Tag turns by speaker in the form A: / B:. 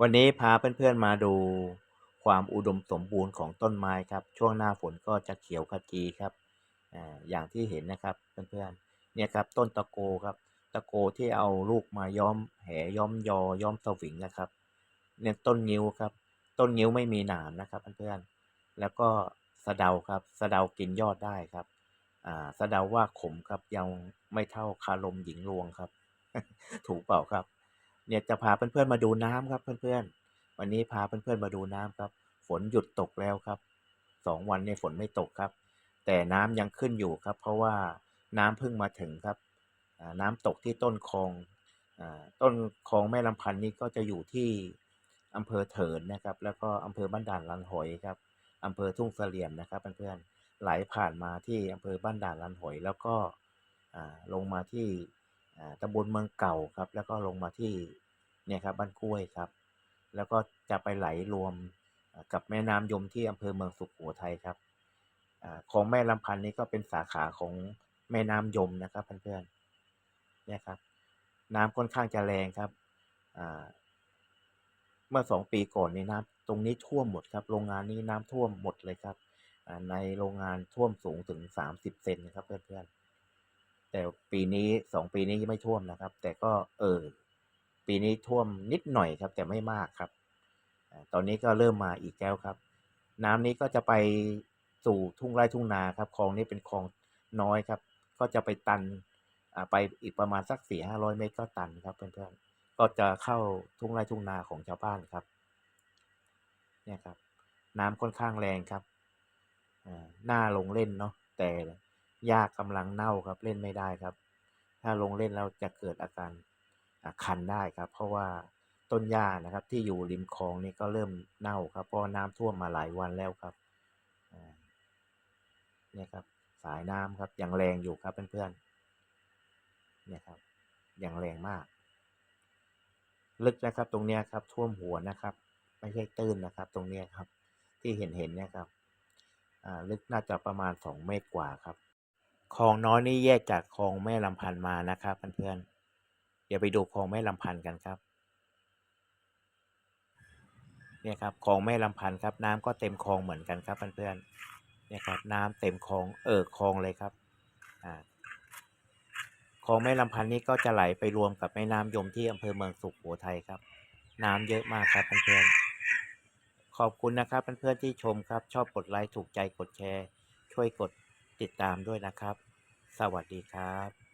A: วันนี้พาเพื่อนๆมาดูความอุดมสมบูรณ์ของต้นไม้ครับ ช่วงหน้าฝนก็จะเขียวขจีครับออย่างที่เห็นนะครับเพื่อนๆเนี่ยครับต้นตะโกครับตะโกที่เอาลูกมาย้อมแหย้อมยอย้อมสวิงนะครับ เนี่ยต้นนิ้วครับ ต้นนิ้วไม่มีหนามนะครับเพื่อนๆแล้วก็สะเดาครับสะเดากินยอดได้ครับอ่าสะเดาว่าขมครับยังไม่เท่าคารมหญิงลวงครับ ถูกเปล่าครับ เนี่ยจะพาเพื่อนๆมาดูน้ำครับเพื่อนๆ วันนี้พาเพื่อนๆมาดูน้ำครับ ฝนหยุดตกแล้วครับสองวันเนี่ยฝนไม่ตกครับ แต่น้ำยังขึ้นอยู่ครับ เพราะว่าน้ำเพิ่งมาถึงครับน้ำตกที่ต้นคลองอต้นคลองแม่ลำพันธ์นี่ก็จะอยู่ที่อำเภอเถินนะครับ แล้วก็อำเภอบ้านด่านลันหอยครับอำเภอทุ่งเสลี่ยมนะครับเพื่อนๆไหลผ่านมาที่อำเภอบ้านด่านลันหอย แล้วก็ลงมาที่ ตำบลเมืองเก่าครับ แล้วก็ลงมาที่เนี่ยครับบ้านกล้วยครับ แล้วก็จะไปไหลรวมกับแม่น้ำยมที่อำเภอเมืองสุขโขทัยครับอของแม่ลำพันธ์นี้ก็เป็นสาขาของแม่น้ำยมนะครับเพื่อนๆเนี่ยครับน้ำค่อนข้างจะแรงครับเมื่อสองปีก่อนในน้ำตรงนี้ท่วมหมดครับ โรงงานนี้น้ำท่วมหมดเลยครับในโรงงานท่วมสูงถึงสามสิบเซนนะครับเพื่อนๆ แต่ปีนี้สองปีนี้ไม่ท่วมนะครับ แต่ก็เออปีนี้ท่วมนิดหน่อยครับ แต่ไม่มากครับ ตอนนี้ก็เริ่มมาอีกแล้วครับ น้ำนี้ก็จะไปสู่ทุ่งไร่ทุ่งนาครับคลองนี้เป็นคลองน้อยครับ ก็จะไปตันอ่าไปอีกประมาณสักสี่ห้าร้อยเมตรก็ตันครับเพื่อนๆก็จะเข้าทุ่งไร่ทุ่งนาของชาวบ้านครับเนี่ยครับ น้ำค่อนข้างแรงครับอ่าหน้าลงเล่นเนาะแต่ หญ้ากำลังเน่าครับเล่นไม่ได้ครับ ถ้าลงเล่นแล้วจะเกิดอาการคันได้ครับ เพราะว่าต้นหญ้านะครับ ที่อยู่ริมคลองนี่ก็เริ่มเน่าครับเพราะน้ำท่วมมาหลายวันแล้วครับเนี่ยครับ สายน้ำครับยังแรงอยู่ครับเพื่อนๆเนี่ยครับยังแรงมาก ลึกนะครับ ตรงเนี้ยครับ ท่วมหัวนะครับ ไม่ใช่ตื้นนะครับ ตรงเนี้ยครับ ที่เห็นเห็นเนี่ยครับ อ่า ลึกน่าจะประมาณสองเมตรกว่าครับ คลองน้อยนี่แยกจากคลองแม่ลำพันธ์มานะครับเพื่อนๆเดี๋ยวไปดูคลองแม่ลำพันธ์กันครับเนี่ยครับคลองแม่ลำพันธ์ครับ น้ำก็เต็มคลองเหมือนกันครับเพื่อนๆเนี่ยครับน้ำเต็มคลองเออคลองเลยครับอ่าคลองแม่ลำพันธ์นี่ก็จะไหลไปรวมกับแม่น้ำยมที่อำเภอเมืองสุโขทัยครับ น้ำเยอะมากครับเพื่อนๆขอบคุณนะครับเพื่อนๆที่ชมครับ ชอบกดไลค์ถูกใจกดแชร์ ช่วยกด ติดตามด้วยนะครับ สวัสดีครับ